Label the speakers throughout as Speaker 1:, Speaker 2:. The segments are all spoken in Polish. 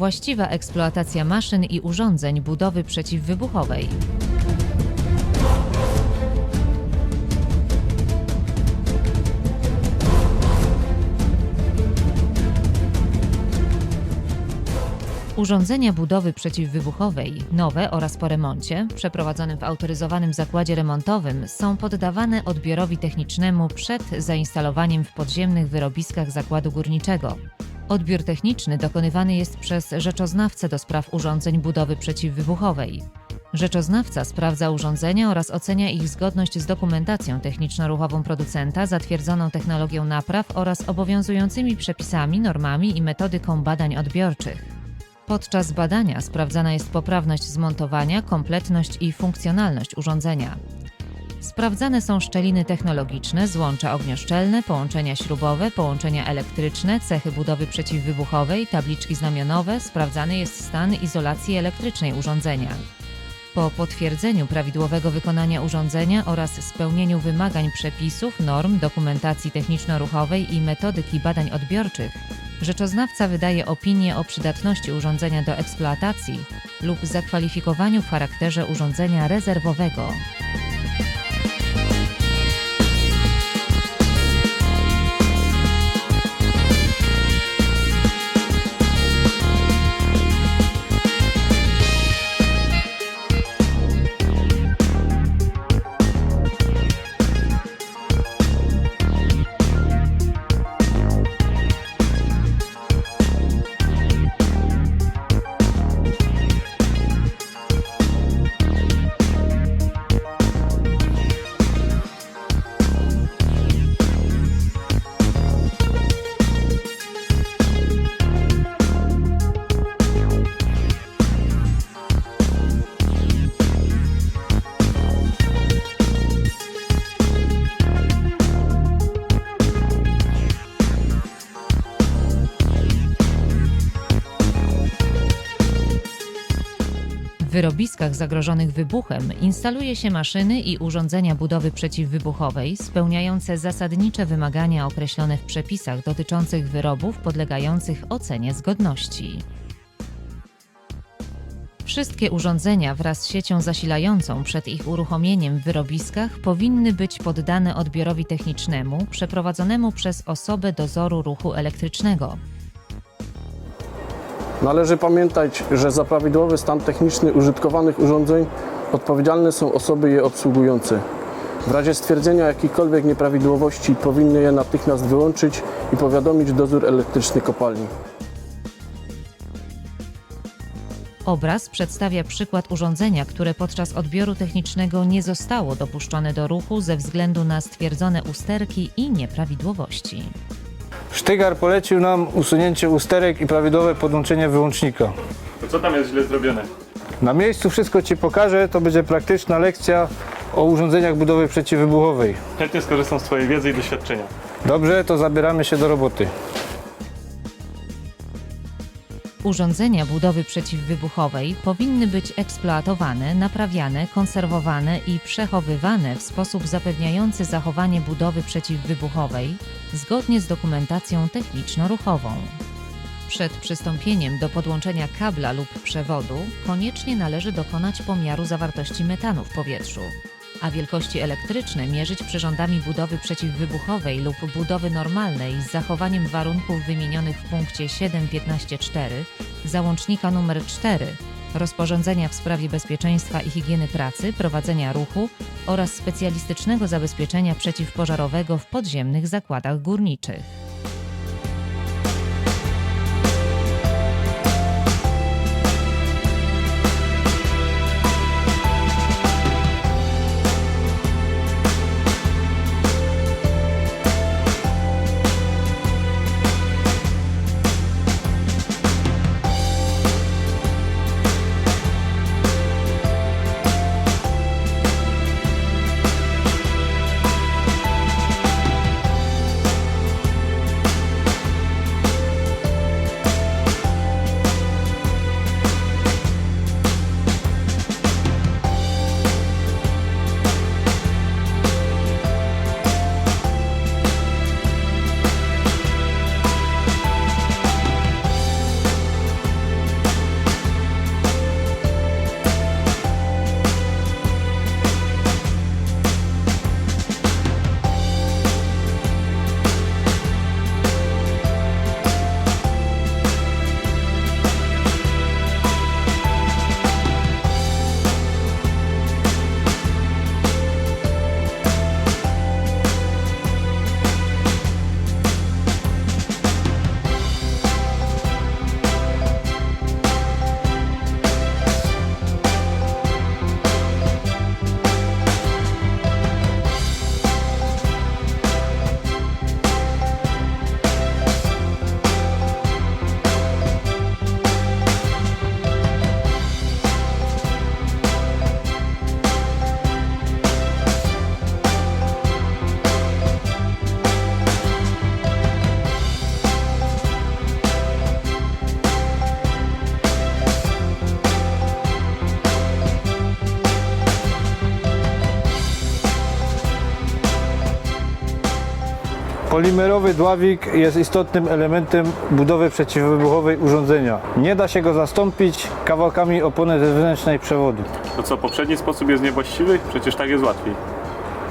Speaker 1: Właściwa eksploatacja maszyn i urządzeń budowy przeciwwybuchowej. Urządzenia budowy przeciwwybuchowej, nowe oraz po remoncie, przeprowadzonym w autoryzowanym zakładzie remontowym, są poddawane odbiorowi technicznemu przed zainstalowaniem w podziemnych wyrobiskach zakładu górniczego. Odbiór techniczny dokonywany jest przez rzeczoznawcę do spraw urządzeń budowy przeciwwybuchowej. Rzeczoznawca sprawdza urządzenia oraz ocenia ich zgodność z dokumentacją techniczno-ruchową producenta, zatwierdzoną technologią napraw oraz obowiązującymi przepisami, normami i metodyką badań odbiorczych. Podczas badania sprawdzana jest poprawność zmontowania, kompletność i funkcjonalność urządzenia. Sprawdzane są szczeliny technologiczne, złącza ognioszczelne, połączenia śrubowe, połączenia elektryczne, cechy budowy przeciwwybuchowej, tabliczki znamionowe, sprawdzany jest stan izolacji elektrycznej urządzenia. Po potwierdzeniu prawidłowego wykonania urządzenia oraz spełnieniu wymagań przepisów, norm, dokumentacji techniczno-ruchowej i metodyki badań odbiorczych, rzeczoznawca wydaje opinię o przydatności urządzenia do eksploatacji lub zakwalifikowaniu w charakterze urządzenia rezerwowego. Wyrobiskach zagrożonych wybuchem instaluje się maszyny i urządzenia budowy przeciwwybuchowej spełniające zasadnicze wymagania określone w przepisach dotyczących wyrobów podlegających ocenie zgodności. Wszystkie urządzenia wraz z siecią zasilającą przed ich uruchomieniem w wyrobiskach powinny być poddane odbiorowi technicznemu przeprowadzonemu przez osobę dozoru ruchu elektrycznego.
Speaker 2: Należy pamiętać, że za prawidłowy stan techniczny użytkowanych urządzeń odpowiedzialne są osoby je obsługujące. W razie stwierdzenia jakichkolwiek nieprawidłowości powinny je natychmiast wyłączyć i powiadomić dozór elektryczny kopalni.
Speaker 1: Obraz przedstawia przykład urządzenia, które podczas odbioru technicznego nie zostało dopuszczone do ruchu ze względu na stwierdzone usterki i nieprawidłowości.
Speaker 3: Sztygar polecił nam usunięcie usterek i prawidłowe podłączenie wyłącznika.
Speaker 4: To co tam jest źle zrobione?
Speaker 3: Na miejscu wszystko Ci pokażę, to będzie praktyczna lekcja o urządzeniach budowy przeciwwybuchowej.
Speaker 4: Chętnie skorzystam z Twojej wiedzy i doświadczenia.
Speaker 3: Dobrze, to zabieramy się do roboty.
Speaker 1: Urządzenia budowy przeciwwybuchowej powinny być eksploatowane, naprawiane, konserwowane i przechowywane w sposób zapewniający zachowanie budowy przeciwwybuchowej zgodnie z dokumentacją techniczno-ruchową. Przed przystąpieniem do podłączenia kabla lub przewodu koniecznie należy dokonać pomiaru zawartości metanu w powietrzu, a wielkości elektryczne mierzyć przyrządami budowy przeciwwybuchowej lub budowy normalnej z zachowaniem warunków wymienionych w punkcie 7.15.4 załącznika nr 4 rozporządzenia w sprawie bezpieczeństwa i higieny pracy, prowadzenia ruchu oraz specjalistycznego zabezpieczenia przeciwpożarowego w podziemnych zakładach górniczych.
Speaker 3: Polimerowy dławik jest istotnym elementem budowy przeciwwybuchowej urządzenia. Nie da się go zastąpić kawałkami opony zewnętrznej przewodu.
Speaker 4: To co, poprzedni sposób jest niewłaściwy? Przecież tak jest łatwiej.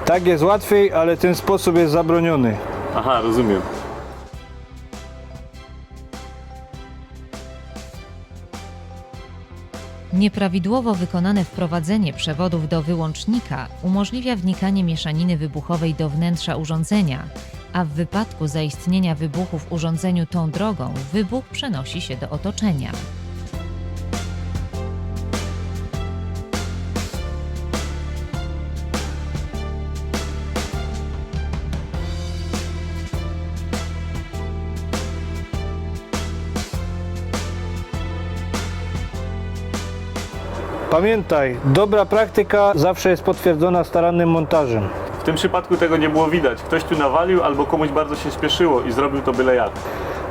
Speaker 3: Tak jest łatwiej, ale ten sposób jest zabroniony.
Speaker 4: Aha, rozumiem.
Speaker 1: Nieprawidłowo wykonane wprowadzenie przewodów do wyłącznika umożliwia wnikanie mieszaniny wybuchowej do wnętrza urządzenia, a w wypadku zaistnienia wybuchu w urządzeniu tą drogą wybuch przenosi się do otoczenia.
Speaker 3: Pamiętaj, dobra praktyka zawsze jest potwierdzona starannym montażem.
Speaker 4: W tym przypadku tego nie było widać. Ktoś tu nawalił albo komuś bardzo się śpieszyło i zrobił to byle jak.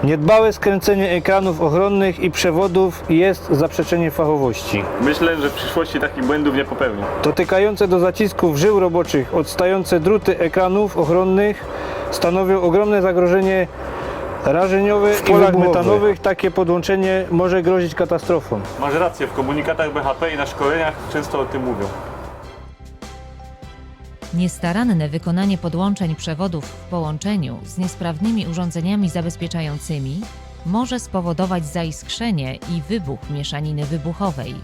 Speaker 3: Niedbałe skręcenie ekranów ochronnych i przewodów jest zaprzeczeniem fachowości.
Speaker 4: Myślę, że w przyszłości takich błędów nie popełnię.
Speaker 3: Dotykające do zacisków żył roboczych odstające druty ekranów ochronnych stanowią ogromne zagrożenie rażeniowe w polach metanowych. Takie podłączenie może grozić katastrofą.
Speaker 4: Masz rację, w komunikatach BHP i na szkoleniach często o tym mówią.
Speaker 1: Niestaranne wykonanie podłączeń przewodów w połączeniu z niesprawnymi urządzeniami zabezpieczającymi może spowodować zaiskrzenie i wybuch mieszaniny wybuchowej.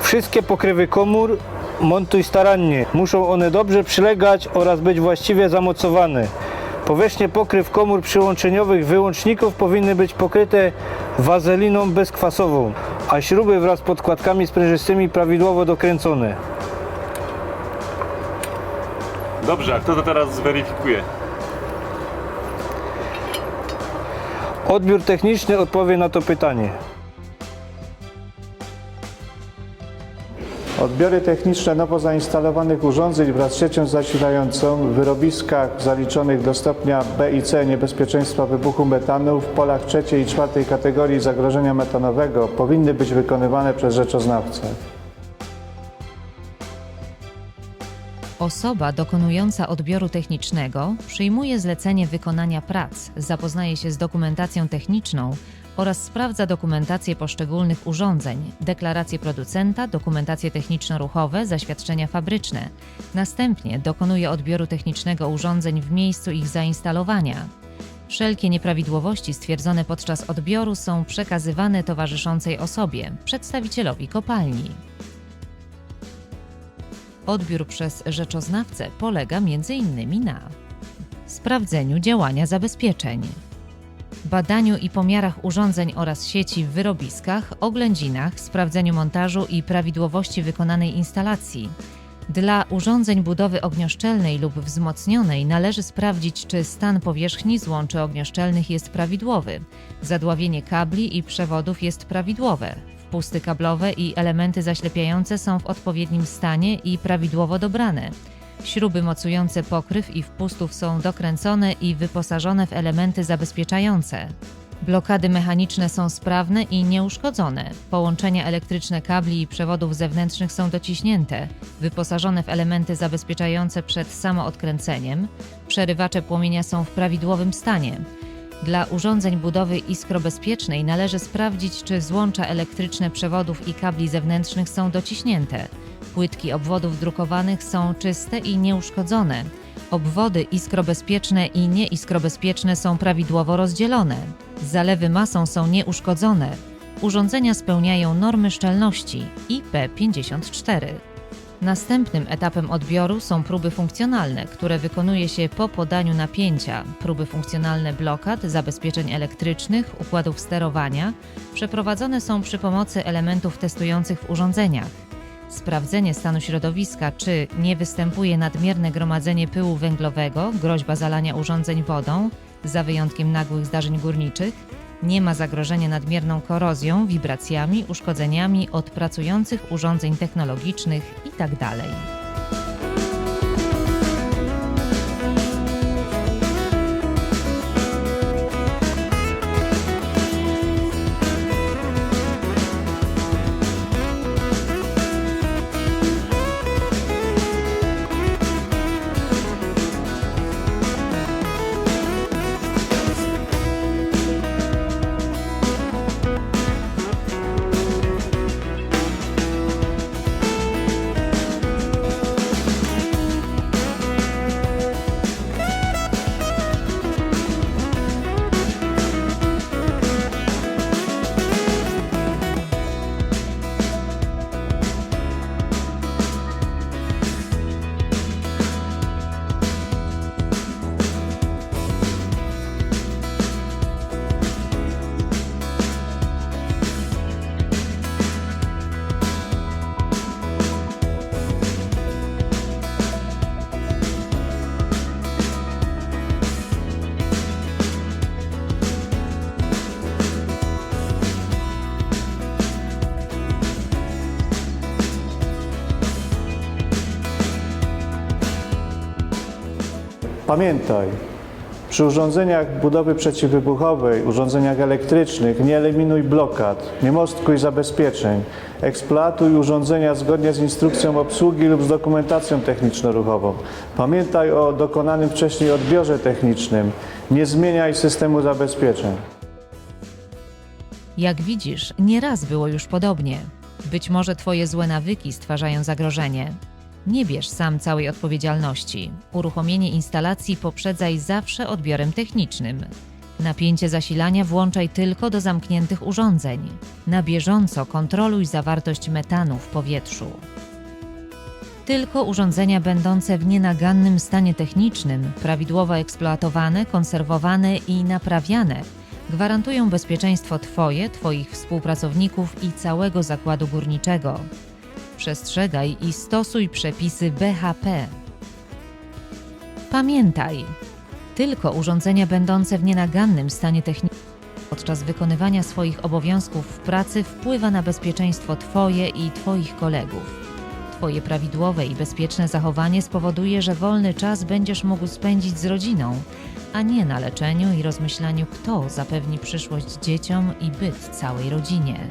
Speaker 3: Wszystkie pokrywy komór montuj starannie. Muszą one dobrze przylegać oraz być właściwie zamocowane. Powierzchnie pokryw komór przyłączeniowych wyłączników powinny być pokryte wazeliną bezkwasową, a śruby wraz z podkładkami sprężystymi prawidłowo dokręcone.
Speaker 4: Dobrze, a kto to teraz zweryfikuje?
Speaker 3: Odbiór techniczny odpowie na to pytanie.
Speaker 5: Odbiory techniczne nowo zainstalowanych urządzeń wraz z siecią zasilającą w wyrobiskach zaliczonych do stopnia B i C niebezpieczeństwa wybuchu metanu w polach trzeciej i czwartej kategorii zagrożenia metanowego powinny być wykonywane przez rzeczoznawcę.
Speaker 1: Osoba dokonująca odbioru technicznego przyjmuje zlecenie wykonania prac, zapoznaje się z dokumentacją techniczną oraz sprawdza dokumentację poszczególnych urządzeń, deklaracje producenta, dokumentacje techniczno-ruchowe, zaświadczenia fabryczne. Następnie dokonuje odbioru technicznego urządzeń w miejscu ich zainstalowania. Wszelkie nieprawidłowości stwierdzone podczas odbioru są przekazywane towarzyszącej osobie, przedstawicielowi kopalni. Odbiór przez rzeczoznawcę polega m.in. na sprawdzeniu działania zabezpieczeń, badaniu i pomiarach urządzeń oraz sieci w wyrobiskach, oględzinach, sprawdzeniu montażu i prawidłowości wykonanej instalacji. Dla urządzeń budowy ognioszczelnej lub wzmocnionej należy sprawdzić, czy stan powierzchni złączy ognioszczelnych jest prawidłowy, zadławienie kabli i przewodów jest prawidłowe, wpusty kablowe i elementy zaślepiające są w odpowiednim stanie i prawidłowo dobrane. Śruby mocujące pokryw i wpustów są dokręcone i wyposażone w elementy zabezpieczające. Blokady mechaniczne są sprawne i nieuszkodzone. Połączenia elektryczne kabli i przewodów zewnętrznych są dociśnięte, wyposażone w elementy zabezpieczające przed samoodkręceniem. Przerywacze płomienia są w prawidłowym stanie. Dla urządzeń budowy iskrobezpiecznej należy sprawdzić, czy złącza elektryczne przewodów i kabli zewnętrznych są dociśnięte. Płytki obwodów drukowanych są czyste i nieuszkodzone. Obwody iskrobezpieczne i nieiskrobezpieczne są prawidłowo rozdzielone. Zalewy masą są nieuszkodzone. Urządzenia spełniają normy szczelności IP54. Następnym etapem odbioru są próby funkcjonalne, które wykonuje się po podaniu napięcia, próby funkcjonalne blokad, zabezpieczeń elektrycznych, układów sterowania, przeprowadzone są przy pomocy elementów testujących w urządzeniach. Sprawdzenie stanu środowiska, czy nie występuje nadmierne gromadzenie pyłu węglowego, groźba zalania urządzeń wodą, za wyjątkiem nagłych zdarzeń górniczych, nie ma zagrożenia nadmierną korozją, wibracjami, uszkodzeniami od pracujących urządzeń technologicznych tak itd.
Speaker 5: Pamiętaj, przy urządzeniach budowy przeciwwybuchowej, urządzeniach elektrycznych nie eliminuj blokad, nie mostkuj zabezpieczeń. Eksploatuj urządzenia zgodnie z instrukcją obsługi lub z dokumentacją techniczno-ruchową. Pamiętaj o dokonanym wcześniej odbiorze technicznym. Nie zmieniaj systemu zabezpieczeń.
Speaker 1: Jak widzisz, nieraz było już podobnie. Być może twoje złe nawyki stwarzają zagrożenie. Nie bierz sam całej odpowiedzialności. Uruchomienie instalacji poprzedzaj zawsze odbiorem technicznym. Napięcie zasilania włączaj tylko do zamkniętych urządzeń. Na bieżąco kontroluj zawartość metanu w powietrzu. Tylko urządzenia będące w nienagannym stanie technicznym, prawidłowo eksploatowane, konserwowane i naprawiane gwarantują bezpieczeństwo Twoje, Twoich współpracowników i całego zakładu górniczego. Przestrzegaj i stosuj przepisy BHP. Pamiętaj, tylko urządzenia będące w nienagannym stanie technicznym podczas wykonywania swoich obowiązków w pracy wpływa na bezpieczeństwo Twoje i Twoich kolegów. Twoje prawidłowe i bezpieczne zachowanie spowoduje, że wolny czas będziesz mógł spędzić z rodziną, a nie na leczeniu i rozmyślaniu, kto zapewni przyszłość dzieciom i byt całej rodzinie.